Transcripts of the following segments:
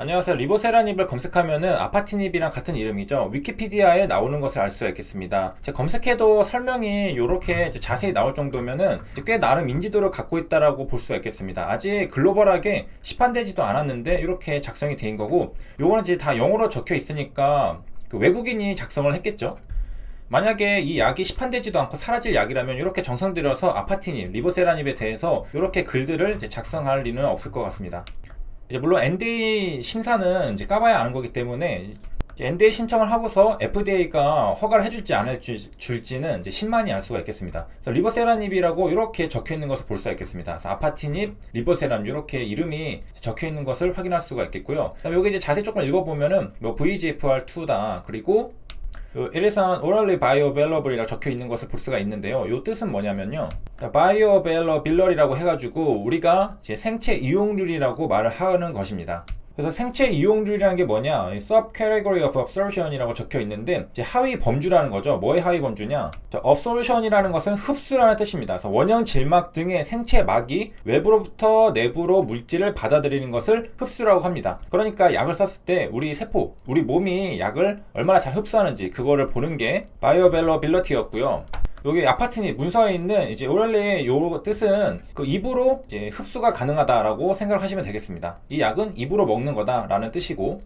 안녕하세요. 리보세라닙을 검색하면은 아파티닙이랑 같은 이름이죠. 위키피디아에 나오는 것을 알 수가 있겠습니다. 제가 검색해도 설명이 이렇게 자세히 나올 정도면은 꽤 나름 인지도를 갖고 있다라고 볼 수가 있겠습니다. 아직 글로벌하게 시판되지도 않았는데 이렇게 작성이 된 거고, 요거는 이제 다 영어로 적혀 있으니까 그 외국인이 작성을 했겠죠. 만약에 이 약이 시판되지도 않고 사라질 약이라면 이렇게 정성 들여서 아파티닙, 리보세라닙에 대해서 이렇게 글들을 작성할 리는 없을 것 같습니다. 이제 물론 NDA 심사는 이제 까봐야 아는 거기 때문에 NDA 신청을 하고서 FDA가 허가를 해줄지 안 해줄지는 이제 신만이 알 수가 있겠습니다. 그래서 리버세라닙이라고 이렇게 적혀 있는 것을 볼 수가 있겠습니다. 그래서 아파티닙, 리버세람 이렇게 이름이 적혀 있는 것을 확인할 수가 있겠고요. 여기 이제 자세히 조금 읽어보면은 뭐 VGFR2다 그리고 요 It is an orally bioavailable이라고 적혀 있는 것을 볼 수가 있는데요. 요 뜻은 뭐냐면요. bioavailable이라고 해가지고 우리가 이제 생체 이용률이라고 말을 하는 것입니다. 그래서 생체 이용률이라는 게 뭐냐? subcategory of absorption이라고 적혀 있는데 이제 하위 범주라는 거죠. 뭐의 하위 범주냐? 자, absorption이라는 것은 흡수라는 뜻입니다. 그래서 원형 질막 등의 생체 막이 외부로부터 내부로 물질을 받아들이는 것을 흡수라고 합니다. 그러니까 약을 썼을 때 우리 세포, 우리 몸이 약을 얼마나 잘 흡수하는지 그거를 보는 게 bioavailability였고요. 여기 아파트니 문서에 있는 이제 오랄리의 요 뜻은 그 입으로 이제 흡수가 가능하다라고 생각하시면 되겠습니다. 이 약은 입으로 먹는 거다라는 뜻이고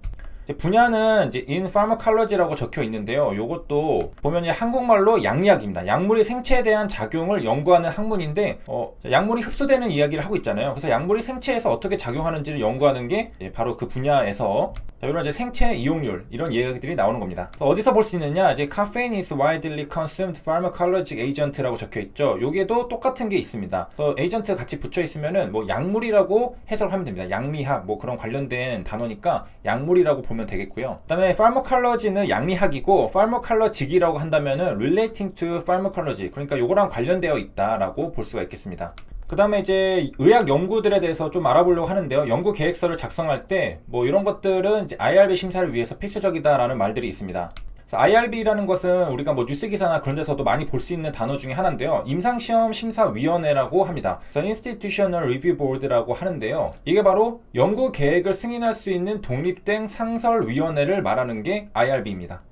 이제 분야는 이제 in pharmacology라고 적혀 있는데요. 요것도 보면 한국말로 양리학입니다. 약물이 생체에 대한 작용을 연구하는 학문인데 어, 약물이 흡수되는 이야기를 하고 있잖아요. 그래서 약물이 생체에서 어떻게 작용하는지를 연구하는 게 바로 그 분야에서 자, 이런 이제 생체 이용률 이런 이야기들이 나오는 겁니다. 어디서 볼 수 있느냐? 이제 caffeine is widely consumed pharmacologic agent라고 적혀 있죠. 여기에도 똑같은 게 있습니다. 에이전트 같이 붙여 있으면은 뭐 약물이라고 해석을 하면 됩니다. 양리학 뭐 그런 관련된 단어니까 약물이라고 보면 되겠고요. 그다음에 pharmacology는 양리학이고 pharmacologic이라고 한다면은 relating to pharmacology 그러니까 요거랑 관련되어 있다라고 볼 수가 있겠습니다. 그 다음에 이제 의학 연구들에 대해서 좀 알아보려고 하는데요. 연구 계획서를 작성할 때 뭐 이런 것들은 IRB 심사를 위해서 필수적이다라는 말들이 있습니다. IRB라는 것은 우리가 뭐 뉴스 기사나 그런 데서도 많이 볼 수 있는 단어 중에 하나인데요. 임상시험 심사위원회라고 합니다. 그래서 Institutional Review Board라고 하는데요. 이게 바로 연구 계획을 승인할 수 있는 독립된 상설위원회를 말하는 게 IRB입니다.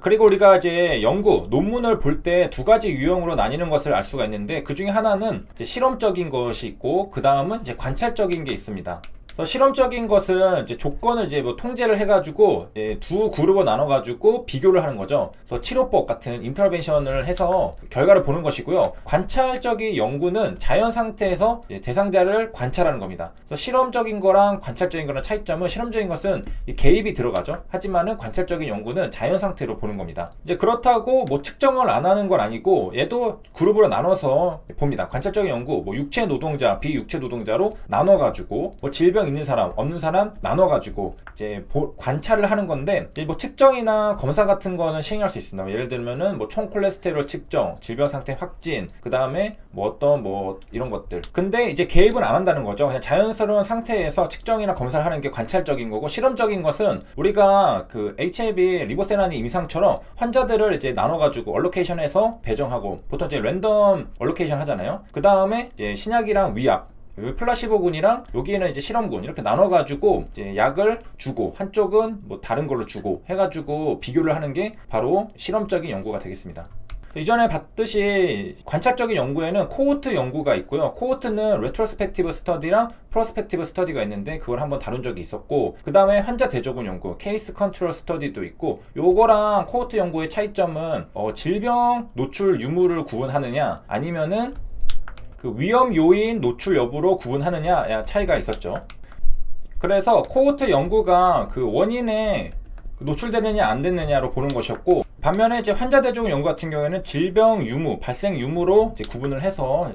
그리고 우리가 이제 연구, 논문을 볼 때 두 가지 유형으로 나뉘는 것을 알 수가 있는데 그 중에 하나는 실험적인 것이 있고 그 다음은 이제 관찰적인 게 있습니다. 그래서 실험적인 것은 이제 조건을 이제 뭐 통제를 해가지고 이제 두 그룹으로 나눠가지고 비교를 하는 거죠. 그래서 치료법 같은 인터벤션을 해서 결과를 보는 것이고요. 관찰적인 연구는 자연 상태에서 대상자를 관찰하는 겁니다. 그래서 실험적인 거랑 관찰적인 거랑 차이점은 실험적인 것은 이 개입이 들어가죠. 하지만은 관찰적인 연구는 자연 상태로 보는 겁니다. 이제 그렇다고 뭐 측정을 안 하는 건 아니고 얘도 그룹으로 나눠서 봅니다. 관찰적인 연구, 뭐 육체 노동자, 비육체 노동자로 나눠가지고 뭐 질병 있는 사람, 없는 사람 나눠가지고 이제 보- 관찰을 하는 건데 뭐 측정이나 검사 같은 거는 시행할 수 있습니다. 예를 들면은 뭐 총 콜레스테롤 측정, 질병 상태 확진, 그 다음에 뭐 어떤 뭐 이런 것들. 근데 이제 개입은 안 한다는 거죠. 그냥 자연스러운 상태에서 측정이나 검사를 하는 게 관찰적인 거고 실험적인 것은 우리가 그 HIV 리보세라니 임상처럼 환자들을 이제 나눠가지고 얼로케이션해서 배정하고 보통 이제 랜덤 얼로케이션 하잖아요. 그 다음에 이제 신약이랑 위약 플라시보군이랑 여기에는 이제 실험군 이렇게 나눠가지고 이제 약을 주고 한쪽은 뭐 다른 걸로 주고 해가지고 비교를 하는 게 바로 실험적인 연구가 되겠습니다. 이전에 봤듯이 관찰적인 연구에는 코호트 연구가 있고요. 코호트는 레트로스펙티브 스터디랑 프로스펙티브 스터디가 있는데 그걸 한번 다룬 적이 있었고 그 다음에 환자 대조군 연구, 케이스 컨트롤 스터디도 있고 요거랑 코호트 연구의 차이점은 어, 질병 노출 유무를 구분하느냐 아니면은 그 위험 요인 노출 여부로 구분하느냐 차이가 있었죠. 그래서 코호트 연구가 그 원인에 노출되느냐 안 됐느냐로 보는 것이었고 반면에 이제 환자 대조군 연구 같은 경우에는 질병 유무, 발생 유무로 구분을 해서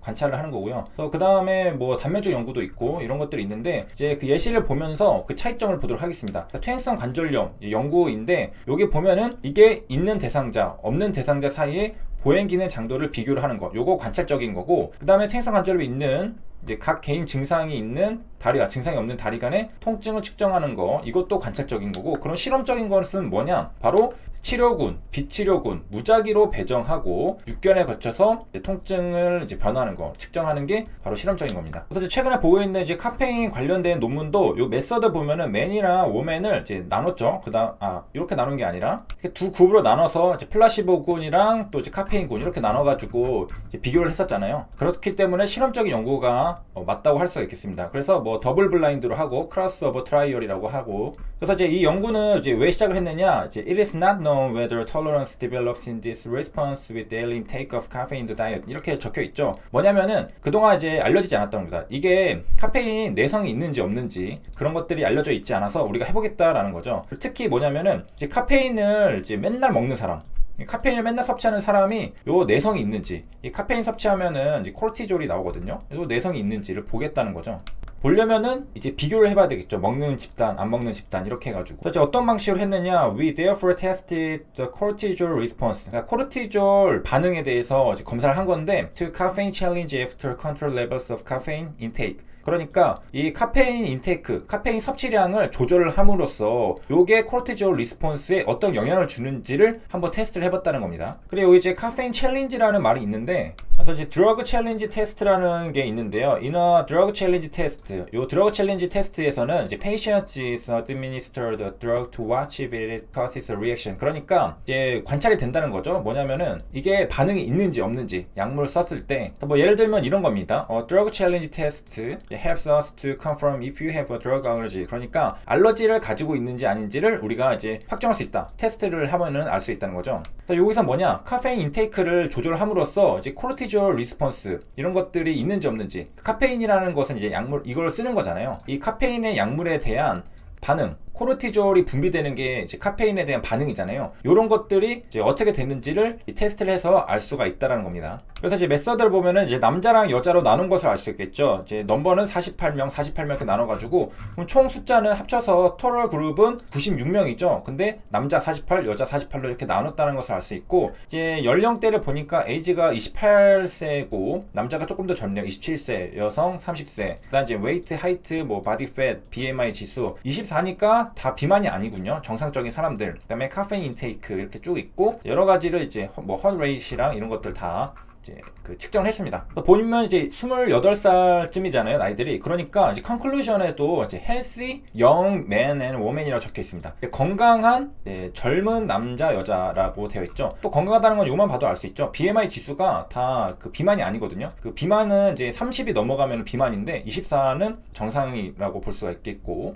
관찰을 하는 거고요. 그 다음에 뭐 단면적 연구도 있고 이런 것들이 있는데 이제 그 예시를 보면서 그 차이점을 보도록 하겠습니다. 퇴행성 관절염 연구인데 여기 보면은 이게 있는 대상자, 없는 대상자 사이에 보행 기능 장도를 비교를 하는 거. 요거 관찰적인 거고 그 다음에 퇴행성 관절염이 있는 이제 각 개인 증상이 있는 다리와 증상이 없는 다리 간의 통증을 측정하는 거 이것도 관찰적인 거고 그런 실험적인 것은 뭐냐 바로 치료군, 비치료군, 무작위로 배정하고 6개월에 거쳐서 이제 통증을 이제 변화하는 거 측정하는 게 바로 실험적인 겁니다. 그래서 최근에 보고 있는 이제 카페인 관련된 논문도 요 메서드 보면은 맨이랑 워맨을 이제 나눴죠. 그다음 아 이렇게 나눈 게 아니라 두 그룹으로 나눠서 이제 플라시보군이랑 또 이제 카페인 군 이렇게 나눠가지고 비교를 했었잖아요. 그렇기 때문에 실험적인 연구가 어, 맞다고 할 수가 있겠습니다. 그래서 뭐 더블 블라인드로 하고 크로스 오버 트라이얼이라고 하고 그래서 이제 이 연구는 이제 왜 시작을 했느냐 이제 it is not known whether tolerance develops in this response with daily intake of caffeine to diet 이렇게 적혀 있죠. 뭐냐면은 그동안 이제 알려지지 않았던 겁니다. 이게 카페인 내성이 있는지 없는지 그런 것들이 알려져 있지 않아서 우리가 해보겠다라는 거죠. 특히 뭐냐면은 이제 카페인을 이제 맨날 먹는 사람 이 카페인을 맨날 섭취하는 사람이 요 내성이 있는지 이 카페인 섭취하면은 이제 코르티졸이 나오거든요. 요 내성이 있는지를 보겠다는 거죠. 보려면은 이제 비교를 해봐야 되겠죠. 먹는 집단, 안 먹는 집단 이렇게 해가지고. 이제 어떤 방식으로 했느냐? We therefore tested the cortisol response. 그러니까 코르티졸 반응에 대해서 검사를 한 건데 to caffeine challenge after control levels of caffeine intake. 그러니까 이 카페인 인테이크, 카페인 섭취량을 조절을 함으로써 요게 코르티졸 리스폰스에 어떤 영향을 주는지를 한번 테스트를 해봤다는 겁니다. 그리고 이제 카페인 챌린지라는 말이 있는데 그래서 이제 드러그 챌린지 테스트라는 게 있는데요. 이너 드러그 챌린지 테스트. 요 드러그 챌린지 테스트에서는 이제 patients is administered the drug to watch if it causes a reaction. 그러니까 이제 관찰이 된다는 거죠. 뭐냐면은 이게 반응이 있는지 없는지 약물을 썼을 때 뭐 예를 들면 이런 겁니다. 어, drug challenge test helps us to confirm if you have a drug allergy. 그러니까 알러지를 가지고 있는지 아닌지를 우리가 이제 확정할 수 있다. 테스트를 하면은 알 수 있다는 거죠. 그래서 여기서 뭐냐? 카페인 인테이크를 조절함으로써 이제 코르티졸 리스폰스 이런 것들이 있는지 없는지 카페인이라는 것은 이제 약물 이걸 쓰는 거잖아요. 이 카페인의 약물에 대한 반응, 코르티졸이 분비되는 게 이제 카페인에 대한 반응이잖아요. 이런 것들이 이제 어떻게 되는지를 이 테스트를 해서 알 수가 있다라는 겁니다. 그래서 이제 메서드를 보면은 이제 남자랑 여자로 나눈 것을 알 수 있겠죠. 이제 넘버는 48명, 48명 이렇게 나눠가지고 그럼 총 숫자는 합쳐서 토럴 그룹은 96명이죠. 근데 남자 48, 여자 48로 이렇게 나눴다는 것을 알 수 있고 이제 연령대를 보니까 에이지가 28세고 남자가 조금 더 젊네요. 27세, 여성 30세. 그다음 이제 웨이트, 하이트, 뭐 바디 팻, BMI 지수 24니까 다 비만이 아니군요. 정상적인 사람들. 그다음에 카페인 인테이크 이렇게 쭉 있고 여러 가지를 이제 뭐 헛레이시랑 이런 것들 다 이제 그 측정을 했습니다. 보면 이제 28살쯤이잖아요, 나이들이. 그러니까 이제 컨클루전에도 이제 healthy young man and woman이라고 적혀 있습니다. 건강한 네, 젊은 남자 여자라고 되어 있죠. 또 건강하다는 건 요만 봐도 알 수 있죠. BMI 지수가 다 그 비만이 아니거든요. 그 비만은 이제 30이 넘어가면 비만인데 24는 정상이라고 볼 수가 있겠고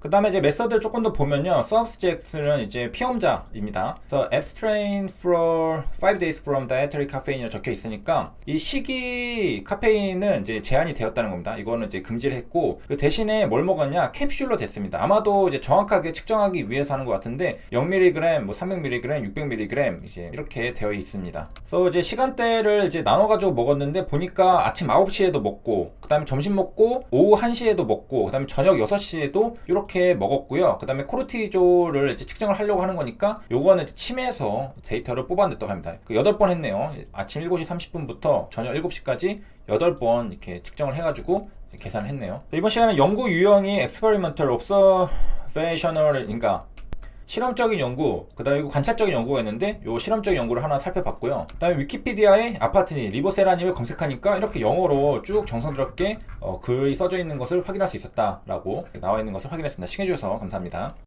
그 다음에 이제 메서드를 조금 더 보면요. subject는 이제 피험자입니다. 그래서 abstain for 5 days from dietary caffeine이라고 적혀 있으니까 이 시기 카페인은 이제 제한이 되었다는 겁니다. 이거는 이제 금지를 했고 그 대신에 뭘 먹었냐? 캡슐로 됐습니다. 아마도 이제 정확하게 측정하기 위해서 하는 것 같은데 0mg, 뭐 300mg, 600mg 이제 이렇게 되어 있습니다. 그래서 이제 시간대를 이제 나눠가지고 먹었는데 보니까 아침 9시에도 먹고 그 다음에 점심 먹고 오후 1시에도 먹고 그 다음에 저녁 6시에도 이렇게 이렇게 먹었고요. 그 다음에 코르티졸을 이제 측정을 하려고 하는 거니까 요거는 침에서 데이터를 뽑아냈다고 합니다. 그 8번 했네요. 아침 7시 30분부터 저녁 7시까지 8번 이렇게 측정을 해가지고 계산을 했네요. 이번 시간은 연구 유형이 experimental observational, 그러니까 실험적인 연구, 그 다음에 관찰적인 연구가 있는데 요 실험적인 연구를 하나 살펴봤고요. 그 다음에 위키피디아에 아파트니 리보세라님을 검색하니까 이렇게 영어로 쭉 정성스럽게 어, 글이 써져 있는 것을 확인할 수 있었다라고 나와 있는 것을 확인했습니다. 시청해주셔서 감사합니다.